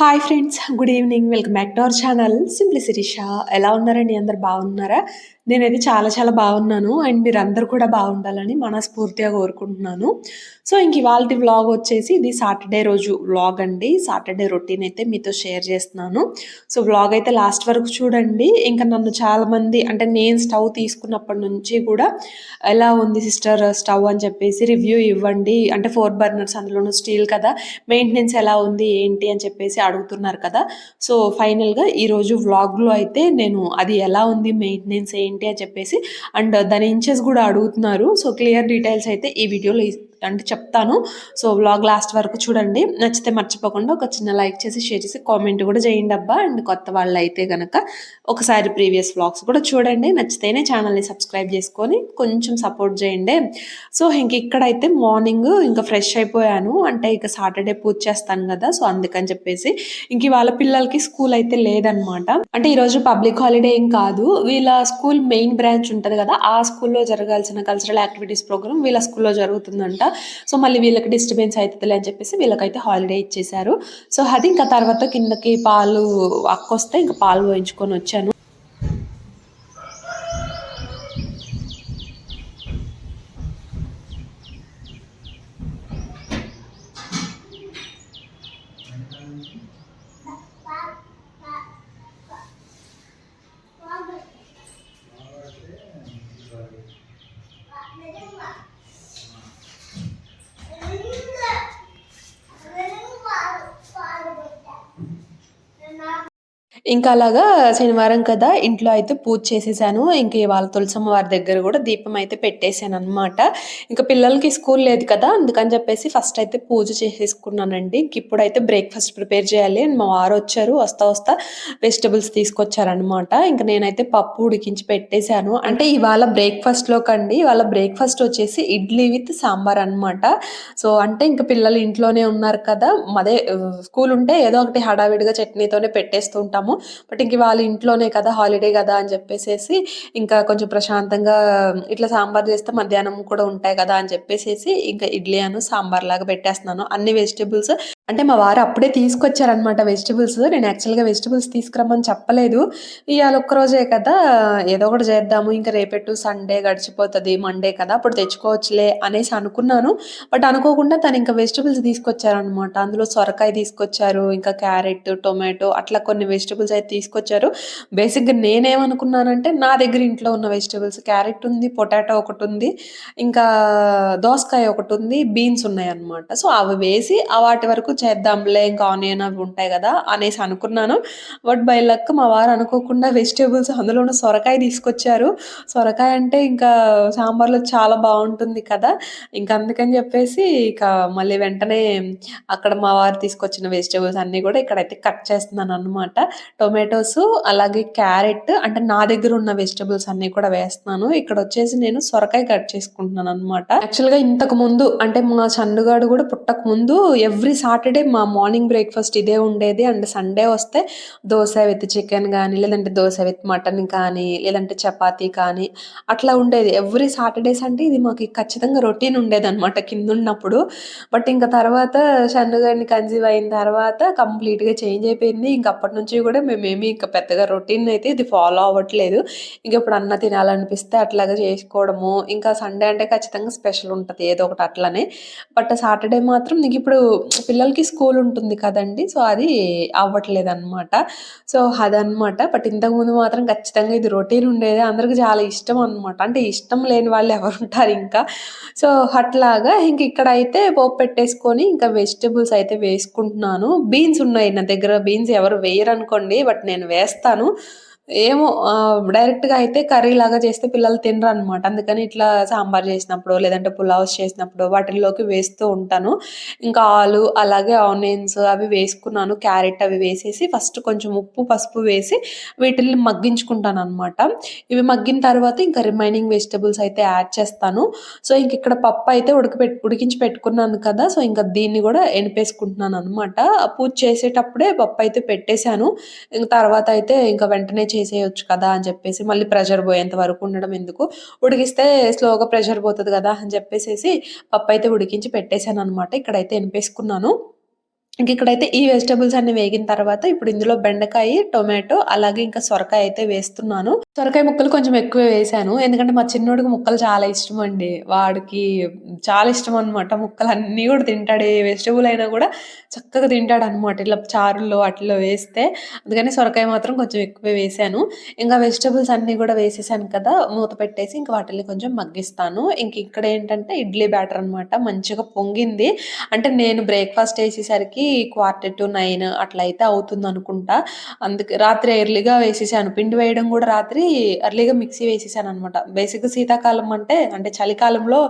Hi friends good evening welcome back to our channel simplicity Sha ఎలా ఉన్నారండి అందరు బాగున్నారా నేనైతే చాలా చాలా బాగున్నాను. అండ్ మీరందరూ కూడా బాగుండాలని మనస్ఫూర్తిగా కోరుకుంటున్నాను. సో ఇంక ఇవాళ వ్లాగ్ వచ్చేసి ఇది సాటర్డే రోజు వ్లాగ్ అండి. సాటర్డే రొటీన్ అయితే మీతో షేర్ చేస్తున్నాను. సో వ్లాగ్ అయితే లాస్ట్ వరకు చూడండి. ఇంకా నన్ను చాలామంది అంటే నేను స్టవ్ తీసుకున్నప్పటి నుంచి కూడా ఎలా ఉంది సిస్టర్ స్టవ్ అని చెప్పేసి రివ్యూ ఇవ్వండి. అంటే ఫోర్ బర్నర్స్ అందులోనూ స్టీల్ కదా. మెయింటెనెన్స్ ఎలా ఉంది ఏంటి అని చెప్పేసి అడుగుతున్నారు కదా. సో ఫైనల్గా ఈరోజు వ్లాగ్లో అయితే నేను అది ఎలా ఉంది మెయింటెనెన్స్ ఏంటి అని చెప్పేసి అండ్ దాని ఇంచెస్ కూడా అడుగుతున్నారు. సో క్లియర్ డీటెయిల్స్ అయితే ఈ వీడియోలో అంటే చెప్తాను. సో వ్లాగ్ లాస్ట్ వరకు చూడండి. నచ్చితే మర్చిపోకుండా ఒక చిన్న లైక్ చేసి షేర్ చేసి కామెంట్ కూడా చేయండి అబ్బా. అండ్ కొత్త వాళ్ళు అయితే కనుక ఒకసారి ప్రీవియస్ వ్లాగ్స్ కూడా చూడండి. నచ్చితేనే ఛానల్ని సబ్స్క్రైబ్ చేసుకొని కొంచెం సపోర్ట్ చేయండి. సో ఇంక ఇక్కడైతే మార్నింగ్ ఇంకా ఫ్రెష్ అయిపోయాను. అంటే ఇక సాటర్డే పూజ చేస్తాను కదా. సో అందుకని చెప్పేసి ఇంక వాళ్ళ పిల్లలకి స్కూల్ అయితే లేదనమాట అంటే ఈరోజు పబ్లిక్ హాలిడే ఏం కాదు. వీళ్ళ స్కూల్ మెయిన్ బ్రాంచ్ ఉంటుంది కదా. ఆ స్కూల్లో జరగాల్సిన కల్చరల్ యాక్టివిటీస్ ప్రోగ్రామ్ వీళ్ళ స్కూల్లో జరుగుతుందంట. సో మళ్ళీ వీళ్ళకి డిస్టర్బెన్స్ అవుతుందిలే అని చెప్పేసి వీళ్ళకైతే హాలిడే ఇచ్చేశారు. సో అది ఇంకా తర్వాత కిందకి పాలు అక్కొస్తే ఇంకా పాలు పోయించుకొని వచ్చాను. ఇంకా అలాగా శనివారం కదా ఇంట్లో అయితే పూజ చేసేసాను. ఇంక ఇవాళ తులసమ్మ వారి దగ్గర కూడా దీపం అయితే పెట్టేశాను అనమాట ఇంకా పిల్లలకి స్కూల్ లేదు కదా అందుకని చెప్పేసి ఫస్ట్ అయితే పూజ చేసేసుకున్నానండి. ఇంక ఇప్పుడైతే బ్రేక్ఫాస్ట్ ప్రిపేర్ చేయాలి. మా వారు వచ్చారు వస్తా వస్తా వెజిటబుల్స్ తీసుకొచ్చారనమాట ఇంకా నేనైతే పప్పు ఉడికించి పెట్టేశాను. అంటే ఇవాళ బ్రేక్ఫాస్ట్లో కండి ఇవాళ బ్రేక్ఫాస్ట్ వచ్చేసి ఇడ్లీ విత్ సాంబార్ అనమాట సో అంటే ఇంకా పిల్లలు ఇంట్లోనే ఉన్నారు కదా అదే స్కూల్ ఉంటే ఏదో ఒకటి హడావిడిగా చట్నీతోనే పెట్టేస్తుంటాము బట్ ఇంక వాళ్ళ ఇంట్లోనే కదా హాలిడే కదా అని చెప్పేసి ఇంకా కొంచెం ప్రశాంతంగా ఇట్లా సాంబార్ చేస్తే మధ్యాహ్నం కూడా ఉంటాయి కదా అని చెప్పేసి ఇంకా ఇడ్లీ అను సాంబార్ లాగా పెట్టేస్తున్నాను. అన్ని వెజిటేబుల్స్ అంటే మా వారు అప్పుడే తీసుకొచ్చారనమాట వెజిటబుల్స్ నేను యాక్చువల్గా వెజిటబుల్స్ తీసుకురమ్మని చెప్పలేదు. ఇవాళ ఒక్కరోజే కదా ఏదో ఒకటి చేద్దాము. ఇంకా రేపెట్టు సండే గడిచిపోతుంది మండే కదా అప్పుడు తెచ్చుకోవచ్చులే అనేసి అనుకున్నాను. బట్ అనుకోకుండా తను ఇంకా వెజిటబుల్స్ తీసుకొచ్చారనమాట అందులో సొరకాయ తీసుకొచ్చారు ఇంకా క్యారెట్ టొమాటో అట్లా కొన్ని వెజిటబుల్స్ అయితే తీసుకొచ్చారు. బేసిక్గా నేనేమనుకున్నానంటే నా దగ్గర ఇంట్లో ఉన్న వెజిటబుల్స్ క్యారెట్ ఉంది పొటాటో ఒకటి ఉంది ఇంకా దోసకాయ ఒకటి ఉంది బీన్స్ ఉన్నాయి అన్నమాట సో అవి వేసి వాటి వరకు చేద్దాంలే ఇంకా ఆనియన్ అవి ఉంటాయి కదా అనేసి అనుకున్నాను. బట్ బై లక్ మా వారు అనుకోకుండా వెజిటేబుల్స్ అందులోనూ సొరకాయ తీసుకొచ్చారు. సొరకాయ అంటే ఇంకా సాంబార్లో చాలా బాగుంటుంది కదా ఇంకా అందుకని చెప్పేసి ఇక మళ్ళీ వెంటనే అక్కడ మా వారు తీసుకొచ్చిన వెజిటేబుల్స్ అన్నీ కూడా ఇక్కడైతే కట్ చేస్తున్నాను అనమాట టొమాటోస్ అలాగే క్యారెట్ అంటే నా దగ్గర ఉన్న వెజిటేబుల్స్ అన్నీ కూడా వేస్తున్నాను. ఇక్కడ వచ్చేసి నేను సొరకాయ కట్ చేసుకుంటున్నాను అనమాట యాక్చువల్గా ఇంతకు ముందు అంటే మా చండుగాడు కూడా పుట్టక ముందు ఎవ్రీ సాటర్డే సాటర్డే మా మార్నింగ్ బ్రేక్ఫాస్ట్ ఇదే ఉండేది. అండ్ సండే వస్తే దోశ విత్ చికెన్ కానీ లేదంటే దోశ విత్ మటన్ కానీ లేదంటే చపాతీ కానీ అట్లా ఉండేది. ఎవ్రీ సాటర్డేస్ అంటే ఇది మాకు ఖచ్చితంగా రొటీన్ ఉండేది అనమాట కింద ఉన్నప్పుడు బట్ ఇంకా తర్వాత షన్నుగారిని కన్సీవ్ అయిన తర్వాత కంప్లీట్గా చేంజ్ అయిపోయింది. ఇంక అప్పటి నుంచి కూడా మేమేమి ఇంకా పెద్దగా రొటీన్ అయితే ఇది ఫాలో అవ్వట్లేదు. ఇంక ఇప్పుడు అన్న తినాలనిపిస్తే అట్లాగా చేసుకోవడము. ఇంకా సండే అంటే ఖచ్చితంగా స్పెషల్ ఉంటుంది ఏదో ఒకటి అట్లనే. బట్ సాటర్డే మాత్రం నీకు ఇప్పుడు పిల్లలు పిల్లలకి స్కూల్ ఉంటుంది కదండి. సో అది అవ్వట్లేదు అనమాట సో అదనమాట బట్ ఇంతకుముందు మాత్రం ఖచ్చితంగా ఇది రొటీన్ ఉండేది. అందరికి చాలా ఇష్టం అనమాట అంటే ఇష్టం లేని వాళ్ళు ఎవరు ఉంటారు ఇంకా. సో అట్లాగా ఇంక ఇక్కడైతే పోపు పెట్టేసుకొని ఇంకా వెజిటబుల్స్ అయితే వేసుకుంటున్నాను. బీన్స్ ఉన్నాయి నా దగ్గర. బీన్స్ ఎవరు వేయరు అనుకోండి బట్ నేను వేస్తాను. ఏమో డైరెక్ట్‌గా అయితే కర్రీ లాగా చేస్తే పిల్లలు తినరు అనమాట అందుకని ఇట్లా సాంబార్ చేసినప్పుడు, లేదంటే పులావ్స్ చేసినప్పుడు వాటిల్లోకి వేస్తూ ఉంటాను. ఇంకా ఆలు, అలాగే ఆనియన్స్ అవి వేసుకున్నాను. క్యారెట్ అవి వేసేసి ఫస్ట్ కొంచెం ఉప్పు, పసుపు వేసి వీటిని మగ్గించుకుంటాను అనమాట ఇవి మగ్గిన తర్వాత ఇంకా రిమైనింగ్ వెజిటబుల్స్ అయితే యాడ్ చేస్తాను. సో, ఇంక ఇక్కడ పప్పు అయితే ఉడకపెట్టి ఉడికించి పెట్టుకున్నాను కదా! సో, ఇంకా దీన్ని కూడా ఎనిపేసుకుంటున్నాననమాట. పూజ చేసేటప్పుడే పప్పు అయితే పెట్టేశాను. ఇంక తర్వాత అయితే ఇంకా వెంటనే చేసేయొచ్చు కదా అని చెప్పేసి మళ్ళీ ప్రెషర్ పోయేంత వరకు ఉండడం ఎందుకు? ఉడికిస్తే స్లోగా ప్రెషర్ పోతుంది కదా అని చెప్పేసి పప్పు అయితే ఉడికించి పెట్టేశాను అనమాట ఇక్కడైతే ఎనిపేసుకున్నాను ఇంక ఇక్కడైతే ఈ వెజిటబుల్స్ అన్ని వేగిన తర్వాత ఇప్పుడు ఇందులో బెండకాయ, టొమాటో అలాగే ఇంకా సొరకాయ అయితే వేస్తున్నాను. సొరకాయ ముక్కలు కొంచెం ఎక్కువ వేసాను ఎందుకంటే మా చిన్నోడికి ముక్కలు చాలా ఇష్టం అండి వాడికి చాలా ఇష్టం అనమాట. ముక్కలన్నీ కూడా తింటాడు. ఏ వెజిటబుల్ అయినా కూడా చక్కగా తింటాడనమాట. ఇట్లా చారుల్లో వాటిల్లో వేస్తే. అందుకని సొరకాయ మాత్రం కొంచెం ఎక్కువ వేసాను ఇంకా వెజిటబుల్స్ అన్నీ కూడా వేసేసాను కదా! మూత పెట్టేసి ఇంకా వాటిని కొంచెం మగ్గిస్తాను. ఇంక ఇక్కడ ఏంటంటే ఇడ్లీ బ్యాటర్ అనమాట. మంచిగా పొంగింది. అంటే నేను బ్రేక్‌ఫాస్ట్ వేసేసరికి క్వార్టర్ టు నైన్ అట్లా అయితే అవుతుందనుకుంటా. అందుకే రాత్రి ఎర్లీగా వేసేసాను. పిండి వేయడం కూడా రాత్రి ఎర్లీగా మిక్సీ వేసేసాను అనమాట బేసిక్‌గా శీతాకాలం అంటే, అంటే చలికాలంలో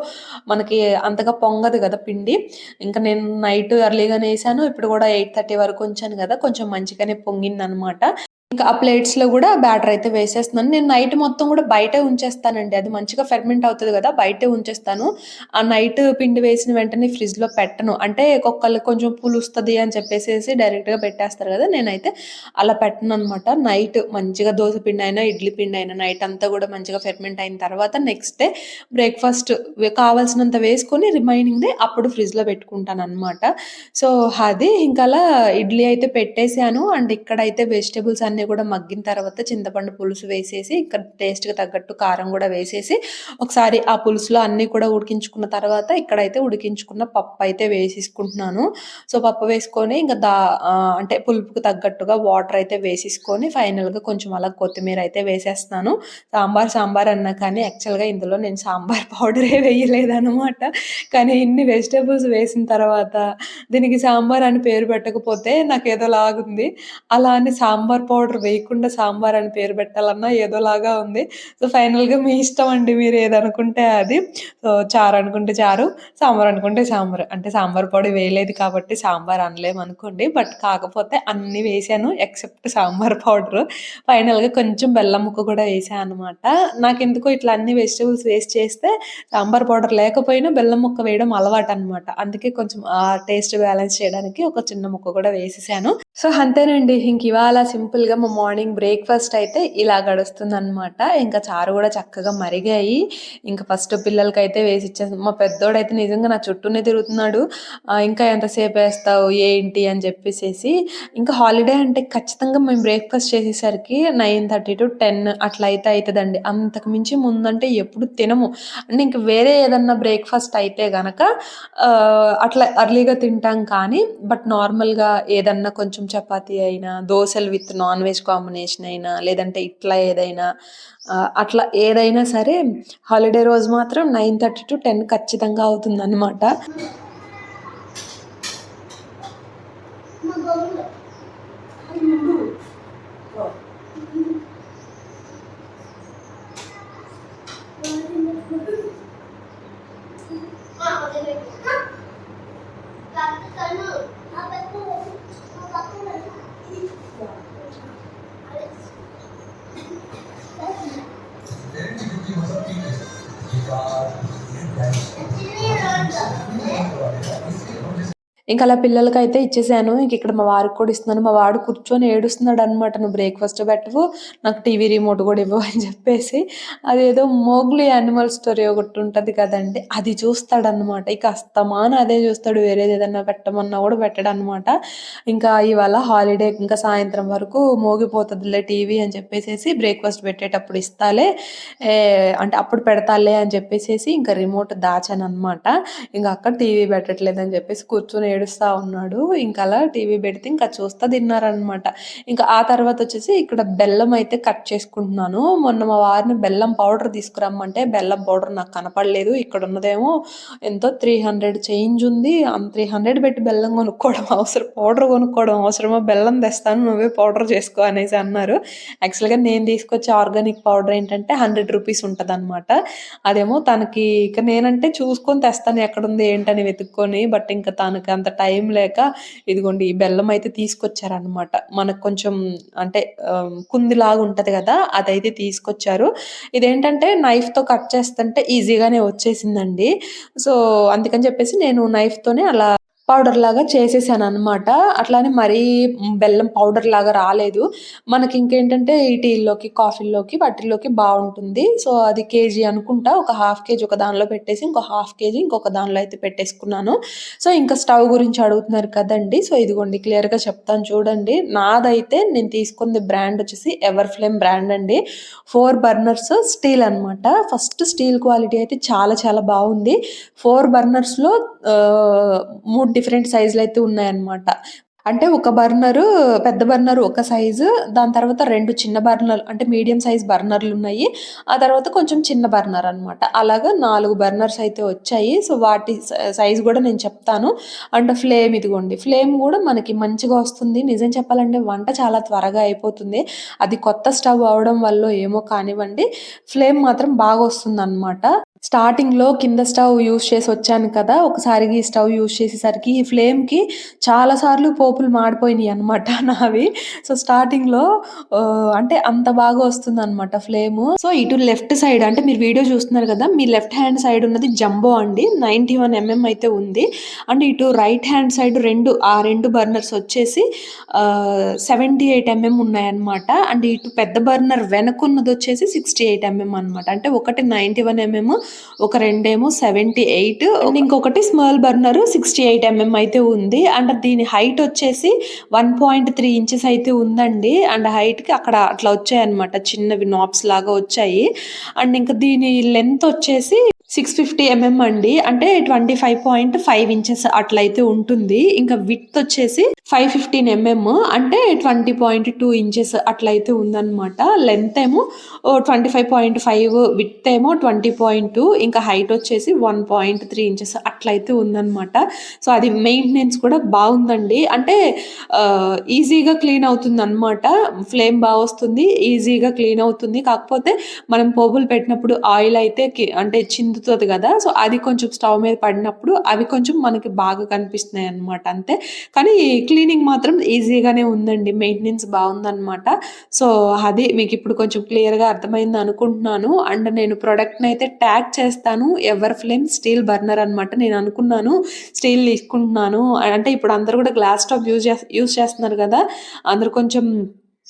మనకి అంతగా పొంగదు కదా పిండి. ఇంకా నేను నైట్ ఎర్లీగానే వేసాను ఇప్పుడు కూడా 8:30 వరకు ఉంచాను కదా కొంచెం మంచిగానే పొంగింది అనమాట ఇంకా ఆ ప్లేట్స్‌లో కూడా బ్యాటర్ అయితే వేసేస్తున్నాను. నేను నైట్ మొత్తం కూడా బయటే ఉంచేస్తానండి. అది మంచిగా ఫెర్మెంట్ అవుతుంది కదా బయటే ఉంచేస్తాను. ఆ నైట్ పిండి వేసిన వెంటనే ఫ్రిడ్జ్‌లో పెట్టను. అంటే ఒక్కొక్కళ్ళకి కొంచెం పులుస్తుంది అని చెప్పేసేసి డైరెక్ట్‌గా పెట్టేస్తారు కదా నేనైతే అలా పెట్టను అనమాట నైట్ మంచిగా దోస అయినా ఇడ్లీ పిండి అయినా నైట్ అంతా కూడా మంచిగా ఫెర్మెంట్ అయిన తర్వాత నెక్స్ట్ డే బ్రేక్‌ఫాస్ట్ కావాల్సినంత వేసుకొని రిమైనింగ్ డే అప్పుడు ఫ్రిడ్జ్‌లో పెట్టుకుంటాననమాట. సో, అది ఇంకా అలా ఇడ్లీ అయితే పెట్టేసాను. అండ్ ఇక్కడైతే వెజిటేబుల్స్ అన్ని కూడా మగ్గిన తర్వాత చింతపండు పులుసు వేసేసి, ఇక్కడ టేస్ట్‌కి తగ్గట్టు కారం కూడా వేసేసి, ఒకసారి ఆ పులుసులో అన్నీ కూడా ఉడికించుకున్న తర్వాత ఇక్కడైతే ఉడికించుకున్న పప్పు అయితే వేసేసుకుంటున్నాను. సో, పప్పు వేసుకొని ఇంకా దా అంటే పులుపుకు తగ్గట్టుగా వాటర్ అయితే వేసేసుకొని ఫైనల్‌గా కొంచెం అలా కొత్తిమీర అయితే వేసేస్తున్నాను. సాంబార్, సాంబార్ అన్నా కానీ యాక్చువల్‌గా ఇందులో నేను సాంబార్ పౌడరే వేయలేదనమాట. కానీ ఇన్ని వెజిటేబుల్స్ వేసిన తర్వాత దీనికి సాంబార్ అని పేరు పెట్టకపోతే నాకు ఏదో లాగుంది అలా అని సాంబార్ పౌడర్ వేయకుండా సాంబార్ అని పేరు పెట్టాలన్నా ఏదోలాగా ఉంది. సో, ఫైనల్‌గా మీ ఇష్టం అండి. మీరు ఏదనుకుంటే అది. సో, చారు అనుకుంటే చారు, సాంబార్ అనుకుంటే సాంబార్. అంటే సాంబార్ పొడి వేయలేదు కాబట్టి సాంబార్ అనలేము అనుకోండి బట్ కాకపోతే అన్నీ వేసాను ఎక్సెప్ట్ సాంబార్ పౌడరు. ఫైనల్‌గా కొంచెం బెల్లం ముక్క కూడా వేసాను అనమాట. నాకు ఎందుకో ఇట్లా అన్ని వెజిటబుల్స్ వేస్ట్ చేస్తే సాంబార్ పౌడర్ లేకపోయినా బెల్లం ముక్క వేయడం అలవాటు అనమాట అందుకే కొంచెం ఆ టేస్ట్ బ్యాలెన్స్ చేయడానికి ఒక చిన్న ముక్క కూడా వేసేసాను. సో, అంతేనండి. ఇంక ఇవాళ సింపుల్‌గా మా మార్నింగ్ బ్రేక్‌ఫాస్ట్ అయితే ఇలా గడుస్తుందనమాట. ఇంకా చారు కూడా చక్కగా మరిగాయి. ఇంకా ఫస్ట్ పిల్లలకైతే ఇచ్చేసి మా పెద్దోడైతే నిజంగా నా చుట్టూనే తిరుగుతున్నాడు. ఇంకా ఎంతసేపు వేస్తావు ఏంటి అని చెప్పేసేసి. ఇంకా హాలిడే అంటే ఖచ్చితంగా మేము బ్రేక్‌ఫాస్ట్ చేసేసరికి 9:30-10 అట్లా అయితే అవుతుందండి అంతకు మించి ముందంటే ఎప్పుడు తినము. అంటే ఇంక వేరే ఏదన్నా బ్రేక్‌ఫాస్ట్ అయితే గనక అట్లా అర్లీగా తింటాం కానీ, బట్ నార్మల్‌గా ఏదన్నా కొంచెం చపాతీ అయినా, దోశలు విత్ నాన్ వెజ్ కాంబినేషన్ అయినా, లేదంటే ఇట్లా ఏదైనా అట్లా ఏదైనా సరే హాలిడే రోజు మాత్రం 9:30-10 ఖచ్చితంగా అన్నమాట ఇంకా అలా పిల్లలకైతే ఇచ్చేసాను. ఇంక ఇక్కడ మా వారికి కూడా ఇస్తున్నాను. మా వాడు కూర్చొని ఏడుస్తున్నాడు అనమాట "నువ్వు బ్రేక్‌ఫాస్ట్ పెట్టవు, నాకు టీవీ రిమోట్ కూడా ఇవ్వవు" అని చెప్పేసి. అదేదో 'మోగ్లీ యానిమల్ స్టోరీ' ఒకటి ఉంటుంది కదండి అది చూస్తాడనమాట. ఇక అస్తమాన అదే చూస్తాడు. వేరేది ఏదన్నా పెట్టమన్నా కూడా పెట్టడనమాట. ఇంకా ఇవాళ హాలిడే ఇంకా సాయంత్రం వరకు మోగిపోతుందిలే టీవీ అని చెప్పేసేసి బ్రేక్‌ఫాస్ట్ పెట్టేటప్పుడు ఇస్తాలే ఏ అంటే అప్పుడు పెడతాలే అని చెప్పేసేసి ఇంకా రిమోట్ దాచాను అనమాట ఇంకా అక్కడ టీవీ పెట్టట్లేదు అని చెప్పేసి కూర్చొని ఏడుస్తూ ఉన్నాడు. ఇంకా అలా టీవీ పెడితే ఇంకా చూస్తా తిన్నారనమాట. ఇంకా ఆ తర్వాత వచ్చేసి ఇక్కడ బెల్లం అయితే కట్ చేసుకుంటున్నాను. మొన్న మా వారిని బెల్లం పౌడర్ తీసుకురమ్మంటే బెల్లం పౌడర్ నాకు కనపడలేదు. ఇక్కడ ఉన్నదేమో ఎంతో 300 చేంజ్ ఉంది. త్రీ హండ్రెడ్ పెట్టి బెల్లం కొనుక్కోవడం అవసరం పౌడర్ కొనుక్కోవడం అవసరమా? బెల్లం తెస్తాను నువ్వే పౌడర్ చేసుకో అనేసి అన్నారు. యాక్చువల్‌గా నేను తీసుకొచ్చే ఆర్గానిక్ పౌడర్ ఏంటంటే 100 రూపీస్ ఉంటదనమాట. అదేమో తనకి ఇక నేనంటే చూసుకొని తెస్తాను ఎక్కడుంది ఏంటని వెతుక్కొని. బట్ ఇంకా తనకి అంత టైం లేక ఇదిగోండి ఈ బెల్లం అయితే తీసుకొచ్చారనమాట. మనకు కొంచెం అంటే కుందిలాగా ఉంటుంది కదా అదైతే తీసుకొచ్చారు. ఇదేంటంటే నైఫ్‌తో కట్ చేస్తుంటే ఈజీగానే వచ్చేసిందండి. సో, అందుకని చెప్పేసి నేను నైఫ్‌తోనే అలా పౌడర్ లాగా చేసేసాను అనమాట అట్లానే మరీ బెల్లం పౌడర్ లాగా రాలేదు. మనకి ఇంకేంటంటే ఈ టీల్లోకి కాఫీల్లోకి వాటిల్లోకి బాగుంటుంది. సో అది కేజీ అనుకుంటా ఒక హాఫ్ కేజీ ఒక దానిలో పెట్టేసి ఇంకో హాఫ్ కేజీ ఇంకొక దానిలో అయితే పెట్టేసుకున్నాను. సో ఇంకా స్టవ్ గురించి అడుగుతున్నారు కదండి. సో ఇదిగోండి క్లియర్గా చెప్తాను చూడండి. నాదైతే నేను తీసుకుంది బ్రాండ్ వచ్చేసి ఎవర్ ఫ్లేమ్ బ్రాండ్ అండి. ఫోర్ బర్నర్స్ స్టీల్ అనమాట ఫస్ట్ స్టీల్ క్వాలిటీ అయితే చాలా చాలా బాగుంది. ఫోర్ బర్నర్స్లో మూడు డిఫరెంట్ సైజులు అయితే ఉన్నాయన్నమాట. అంటే ఒక బర్నర్ పెద్ద బర్నర్ ఒక సైజు దాని తర్వాత రెండు చిన్న బర్నర్లు అంటే మీడియం సైజ్ బర్నర్లు ఉన్నాయి. ఆ తర్వాత కొంచెం చిన్న బర్నర్ అనమాట అలాగా నాలుగు బర్నర్స్ అయితే వచ్చాయి. సో వాటి సైజ్ కూడా నేను చెప్తాను. అండ్ ఫ్లేమ్ ఇదిగోండి. ఫ్లేమ్ కూడా మనకి మంచిగా వస్తుంది. నిజం చెప్పాలంటే వంట చాలా త్వరగా అయిపోతుంది. అది కొత్త స్టవ్ అవడం వల్ల ఏమో కానివ్వండి ఫ్లేమ్ మాత్రం బాగా వస్తుంది అనమాట స్టార్టింగ్‌లో కింద స్టవ్ యూజ్ చేసి వచ్చాను కదా! ఒకసారి ఈ స్టవ్ యూజ్ చేసేసరికి ఈ ఫ్లేమ్‌కి చాలా సార్లు పోపులు మాడిపోయినాయి అనమాట నావి. సో, స్టార్టింగ్‌లో అంటే అంత బాగా వస్తుందనమాట ఫ్లేము. సో, ఇటు లెఫ్ట్ సైడ్ అంటే మీరు వీడియో చూస్తున్నారు కదా! మీ లెఫ్ట్ హ్యాండ్ సైడ్ ఉన్నది జంబో అండి. 91 ఎంఎం అయితే ఉంది. అండ్ ఇటు రైట్ హ్యాండ్ సైడ్ రెండు ఆ రెండు బర్నర్స్ వచ్చేసి సెవెంటీ ఎయిట్ ఎంఎం ఉన్నాయన్నమాట. అండ్ ఇటు పెద్ద బర్నర్ వెనకున్నది వచ్చేసి సిక్స్టీ ఎయిట్ ఎంఎం అనమాట. అంటే ఒకటి వన్ ఎంఎం ఒక రెండేమో సెవెంటీ ఎయిట్ అండ్ ఇంకొకటి small burner sixty eight MM అయితే ఉంది. అండ్ దీని హైట్ వచ్చేసి వన్ పాయింట్ త్రీ ఇంచెస్ అయితే ఉందండి. అండ్ హైట్కి అక్కడ అట్లా వచ్చాయన్నమాట చిన్నవి నాబ్స్ లాగా వచ్చాయి. అండ్ ఇంకా దీని లెంత్ వచ్చేసి సిక్స్ ఫిఫ్టీ ఎంఎం అండి. అంటే twenty five point five inches అట్లయితే ఉంటుంది. ఇంకా విత్ వచ్చేసి ఫైవ్ ఫిఫ్టీన్ ఎంఎం అంటే ట్వంటీ పాయింట్ టూ ఇంచెస్ అట్లయితే ఉందన్నమాట. లెంత్ ఏమో twenty five point five with ఏమో ట్వంటీ పాయింట్ టూ ఇంకా హైట్ వచ్చేసి వన్ పాయింట్ త్రీ ఇంచెస్ అట్లయితే ఉందన్నమాట. సో అది మెయింటెనెన్స్ కూడా బాగుందండి. అంటే ఈజీగా క్లీన్ అవుతుంది అనమాట ఫ్లేమ్ బాగా వస్తుంది ఈజీగా క్లీన్ అవుతుంది. కాకపోతే మనం పోపులు పెట్టినప్పుడు ఆయిల్ అయితే అంటే చిందుతుంది కదా. సో అది కొంచెం స్టవ్ మీద పడినప్పుడు అవి కొంచెం మనకి బాగా కనిపిస్తున్నాయి అనమాట అంతే. కానీ క్లీనింగ్ మాత్రం ఈజీగానే ఉందండి. మెయింటెనెన్స్ బాగుందనమాట సో అది మీకు ఇప్పుడు కొంచెం క్లియర్గా అర్థమైంది అనుకుంటున్నాను. అండ్ నేను ప్రోడక్ట్ని అయితే ట్యాగ్ చేస్తాను. ఎవర్ ఫ్లేమ్ స్టీల్ బర్నర్ అనమాట నేను అనుకున్నాను. స్టీల్ తీసుకుంటున్నాను. అంటే ఇప్పుడు అందరూ కూడా గ్లాస్ స్టవ్ యూజ్ యూజ్ చేస్తున్నారు కదా. అందరు కొంచెం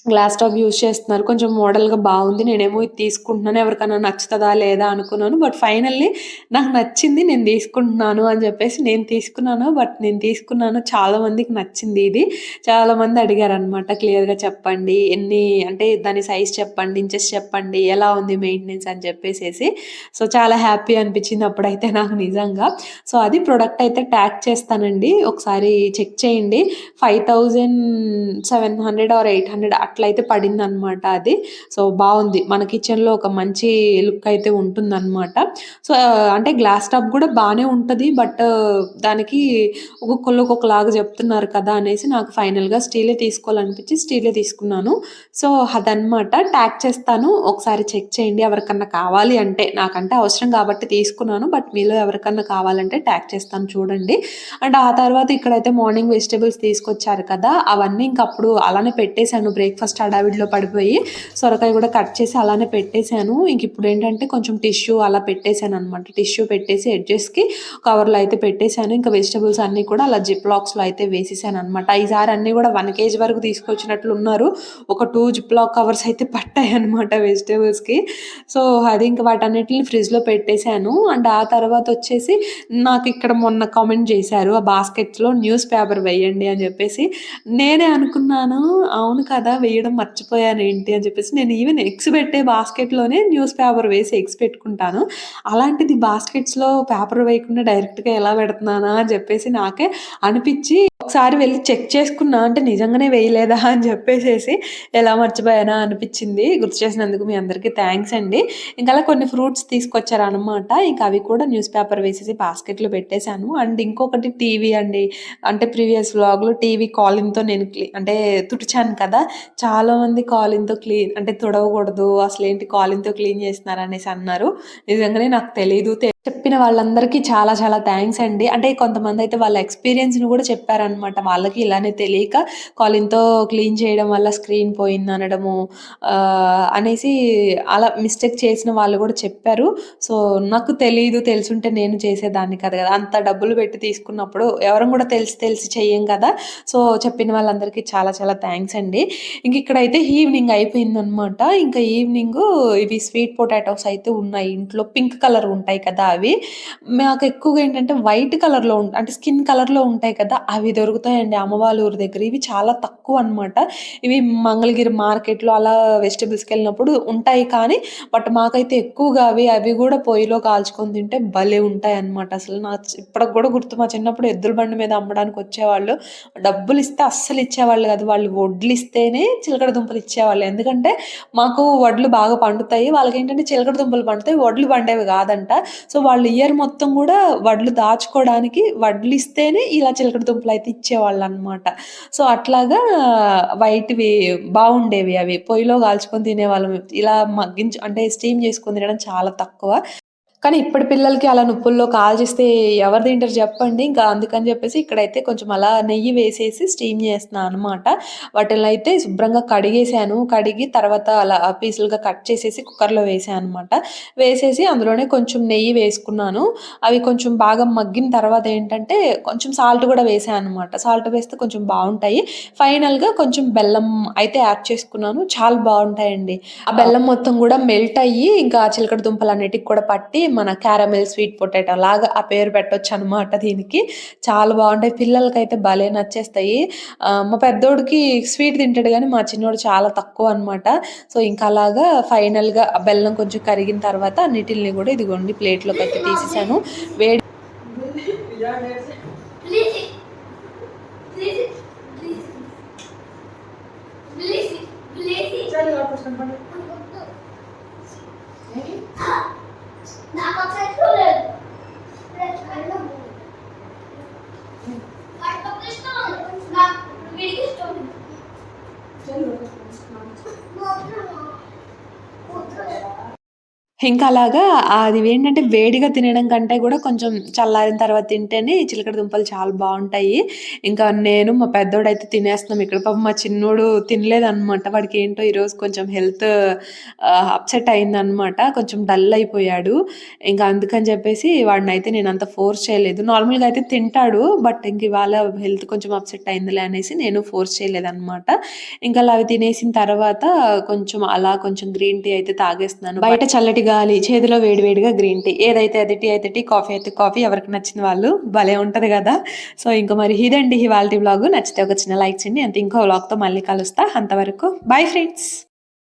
గ్లాస్ టాప్ యూజ్ చేస్తున్నారు. కొంచెం మోడల్గా బాగుంది. నేనేమో ఇది తీసుకుంటున్నాను. ఎవరికైనా నచ్చుతుందా లేదా అనుకున్నాను. బట్ ఫైనల్లీ నాకు నచ్చింది నేను తీసుకుంటున్నాను అని చెప్పేసి నేను తీసుకున్నాను. బట్ నేను తీసుకున్నాను. చాలా మందికి నచ్చింది ఇది. చాలామంది అడిగారు అనమాట క్లియర్గా చెప్పండి. ఎన్ని అంటే దాని సైజ్ చెప్పండి ఇంచెస్ చెప్పండి ఎలా ఉంది మెయింటెనెన్స్ అని చెప్పేసేసి. సో చాలా హ్యాపీ అనిపించింది అప్పుడైతే నాకు నిజంగా. సో అది ప్రొడక్ట్ అయితే ట్యాగ్ చేస్తానండి. ఒకసారి చెక్ చేయండి. Five thousand seven hundred or eight hundred అట్లయితే పడింది అనమాట అది. సో బాగుంది. మన కిచెన్లో ఒక మంచి లుక్ అయితే ఉంటుందన్నమాట. సో అంటే గ్లాస్ టాప్ కూడా బాగానే ఉంటుంది. బట్ దానికి ఒక్కొక్కళ్ళు ఒక్కొక్కలాగా చెప్తున్నారు కదా అనేసి నాకు ఫైనల్గా స్టీలే తీసుకోవాలనిపించి స్టీలే తీసుకున్నాను. సో అదనమాట ట్యాగ్ చేస్తాను. ఒకసారి చెక్ చేయండి ఎవరికన్నా కావాలి అంటే. నాకంటే అవసరం కాబట్టి తీసుకున్నాను. బట్ మీలో ఎవరికన్నా కావాలంటే ట్యాగ్ చేస్తాను చూడండి. అండ్ ఆ తర్వాత ఇక్కడైతే మార్నింగ్ వెజిటేబుల్స్ తీసుకొచ్చారు కదా. అవన్నీ ఇంకప్పుడు అలానే పెట్టేశాను బ్రేక్ బ్రేక్ఫాస్ట్ హడావిడిలో పడిపోయి సొరకాయ కూడా కట్ చేసి అలానే పెట్టేశాను. ఇంక ఇప్పుడు ఏంటంటే కొంచెం టిష్యూ అలా పెట్టేశాను అనమాట టిష్యూ పెట్టేసి ఎడ్జెస్కి కవర్లో అయితే పెట్టేశాను. ఇంకా వెజిటబుల్స్ అన్నీ కూడా అలా జిప్ లాక్స్లో అయితే వేసేసాను అనమాట ఈసారి అన్నీ కూడా వన్ కేజీ వరకు తీసుకొచ్చినట్లు ఉన్నారు. ఒక టూ జిప్ లాక్ కవర్స్ అయితే పట్టాయి అనమాట వెజిటేబుల్స్కి. సో అది ఇంకా వాటన్నిటిని ఫ్రిడ్జ్లో పెట్టేశాను. అండ్ ఆ తర్వాత వచ్చేసి నాకు ఇక్కడ మొన్న కామెంట్ చేశారు ఆ బాస్కెట్లో న్యూస్ పేపర్ వేయండి అని చెప్పేసి. నేనే అనుకున్నాను అవును కదా వేయడం మర్చిపోయాను ఏంటి అని చెప్పేసి నేను ఈవెన్ ఎగ్స్ పెట్టే బాస్కెట్లోనే న్యూస్ పేపర్ వేసి ఎగ్స్ పెట్టుకుంటాను అలాంటిది బాస్కెట్స్లో పేపర్ వేయకుండా డైరెక్ట్గా ఎలా పెడుతున్నానా అని చెప్పేసి నాకే అనిపించి ఒకసారి వెళ్ళి చెక్ చేసుకున్నా అంటే నిజంగానే వేయలేదా అని చెప్పేసేసి ఎలా మర్చిపోయానా అనిపించింది. గుర్తు చేసినందుకు మీ అందరికీ థ్యాంక్స్ అండి. ఇంకా అలా కొన్ని ఫ్రూట్స్ తీసుకొచ్చారనమాట ఇంకా అవి కూడా న్యూస్ పేపర్ వేసేసి బాస్కెట్లో పెట్టేశాను. అండ్ ఇంకొకటి టీవీ అండి. అంటే ప్రీవియస్ వ్లాగ్లో టీవీ కాలింగ్తో నేను అంటే తుడిచాను కదా. చాలామంది కాలింగ్తో క్లీన్ అంటే తుడవకూడదు అసలు ఏంటి కాలింగ్తో క్లీన్ చేస్తున్నారు అనేసి అన్నారు. నిజంగానే నాకు తెలీదు చెప్పిన వాళ్ళందరికీ చాలా చాలా థ్యాంక్స్ అండి. అంటే కొంతమంది అయితే వాళ్ళ ఎక్స్‌పీరియన్స్‌ని కూడా చెప్పారనమాట. వాళ్ళకి ఇలానే తెలియక కాలింగ్తో క్లీన్ చేయడం వల్ల స్క్రీన్ పోయింది అనడము అనేసి అలా మిస్టేక్ చేసిన వాళ్ళు కూడా చెప్పారు. సో, నాకు తెలియదు తెలిసుంటే నేను చేసేదాన్ని కాదు కదా అంత డబ్బులు పెట్టి తీసుకున్నప్పుడు ఎవరం కూడా తెలిసి తెలిసి చెయ్యం కదా! సో, చెప్పిన వాళ్ళందరికీ చాలా చాలా థ్యాంక్స్ అండి. ఇంక ఇక్కడైతే ఈవినింగ్ అయిపోయిందనమాట. ఇంకా ఈవినింగ్ ఇవి స్వీట్ పొటాటోస్ అయితే ఉన్నాయి ఇంట్లో. పింక్ కలర్ ఉంటాయి కదా! అవి. మాకు ఎక్కువగా ఏంటంటే వైట్ కలర్‌లో అంటే స్కిన్ కలర్‌లో ఉంటాయి కదా! అవి దొరుకుతాయండి అమ్మ ఊరి దగ్గర. ఇవి చాలా తక్కువ అనమాట ఇవి మంగళగిరి మార్కెట్‌లో అలా వెజిటబుల్స్కి వెళ్ళినప్పుడు ఉంటాయి కానీ, బట్ మాకైతే ఎక్కువగా అవి, అవి కూడా పొయ్యిలో కాల్చుకొని తింటే భలే ఉంటాయి అనమాట అసలు నాకు ఇప్పటికి కూడా గుర్తు మా చిన్నప్పుడు ఎద్దుల బండి మీద అమ్మడానికి వచ్చేవాళ్ళు డబ్బులు ఇస్తే అస్సలు ఇచ్చేవాళ్ళు కాదు వాళ్ళు వడ్లు ఇస్తేనే చిలకడ దుంపలు ఇచ్చేవాళ్ళు. ఎందుకంటే, మాకు వడ్లు బాగా పండుతాయి. వాళ్ళకేంటంటే చిలకడ దుంపలు పండుతాయి. వడ్లు పండేవి కాదంట సో, వాళ్ళు ఇయర్ మొత్తం కూడా వడ్లు దాచుకోవడానికి వడ్లు ఇస్తేనే ఇలా చిలకడ దుంపలయితే ఇచ్చేవాళ్ళనమాట. సో, అట్లాగా వైట్‌వి బాగుండేవి అవి. పొయ్యిలో కాల్చుకొని తినేవాళ్ళం. ఇలా మగ్గించి అంటే స్టీమ్ చేసుకొని తినడం చాలా తక్కువ. కానీ ఇప్పటి పిల్లలకి అలా నుప్పుల్లో కాల్చిస్తే ఎవరు తింటారు చెప్పండి. ఇంకా అందుకని చెప్పేసి ఇక్కడైతే కొంచెం అలా నెయ్యి వేసేసి స్టీమ్ చేస్తున్నాను అనమాట. వాటిలనైతే శుభ్రంగా కడిగేసాను. కడిగి తర్వాత అలా పీసులుగా కట్ చేసేసి కుక్కర్‌లో వేసాను అనమాట. వేసేసి అందులోనే కొంచెం నెయ్యి వేసుకున్నాను. అవి కొంచెం బాగా మగ్గిన తర్వాత ఏంటంటే కొంచెం సాల్ట్ కూడా వేసాను అనమాట. సాల్ట్ వేస్తే కొంచెం బాగుంటాయి ఫైనల్‌గా కొంచెం బెల్లం అయితే యాడ్ చేసుకున్నాను. చాలా బాగుంటాయండి ఆ బెల్లం మొత్తం కూడా మెల్ట్ అయ్యి ఇంకా చిలకడ దుంపలన్నిటికి కూడా పట్టి మన క్యారమెల్ స్వీట్ పొటాటో లాగా ఆ పేరు పెట్టొచ్చనమాట దీనికి. చాలా బాగుంటాయి పిల్లలకైతే భలే నచ్చేస్తాయి. మా పెద్దోడికి స్వీట్ తింటాడు కానీ మా చిన్నోడు చాలా తక్కువ అనమాట సో, ఇంకా అలాగా ఫైనల్‌గా బెల్లం కొంచెం కరిగిన తర్వాత అన్నిటిని కూడా ఇదిగోండి ప్లేట్‌లోకైతే తీసేసాను. వేడి ఇంకా అలాగా అది ఏంటంటే వేడిగా తినడం కంటే కూడా కొంచెం చల్లారిన తర్వాత తింటేనే ఈ చిలకడ దుంపలు చాలా బాగుంటాయి ఇంకా నేను మా పెద్దోడైతే తినేస్తున్నాం ఇక్కడ. పాపం మా చిన్నోడు తినలేదనమాట. వాడికేంటో ఈరోజు కొంచెం హెల్త్ అప్‌సెట్ అయిందనమాట. కొంచెం డల్ అయిపోయాడు. ఇంకా అందుకని చెప్పేసి వాడిని అయితే నేను అంత ఫోర్స్ చేయలేదు. నార్మల్‌గా అయితే తింటాడు. బట్ ఇంక ఇవాళ హెల్త్ కొంచెం అప్‌సెట్ అయిందిలే అనేసి నేను ఫోర్స్ చేయలేదన్నమాట ఇంకా అలా అవి తినేసిన తర్వాత కొంచెం అలా కొంచెం గ్రీన్ టీ అయితే తాగేస్తున్నాను. బయట చల్లటిగా గాలి, చేతిలో వేడివేడిగా గ్రీన్ టీ. ఏదైతే అది టీ అయితే టీ, కాఫీ అయితే కాఫీ ఎవరికి నచ్చిన వాళ్ళు. భలే ఉంటది కదా సో, ఇంకా మరి ఇదండి ఇవాళ బ్లాగ్ నచ్చితే ఒక చిన్న లైక్ చేయండి. అంతే ఇంకో బ్లాగ్తో మళ్ళీ కలుస్తా. అంతవరకు బై ఫ్రెండ్స్.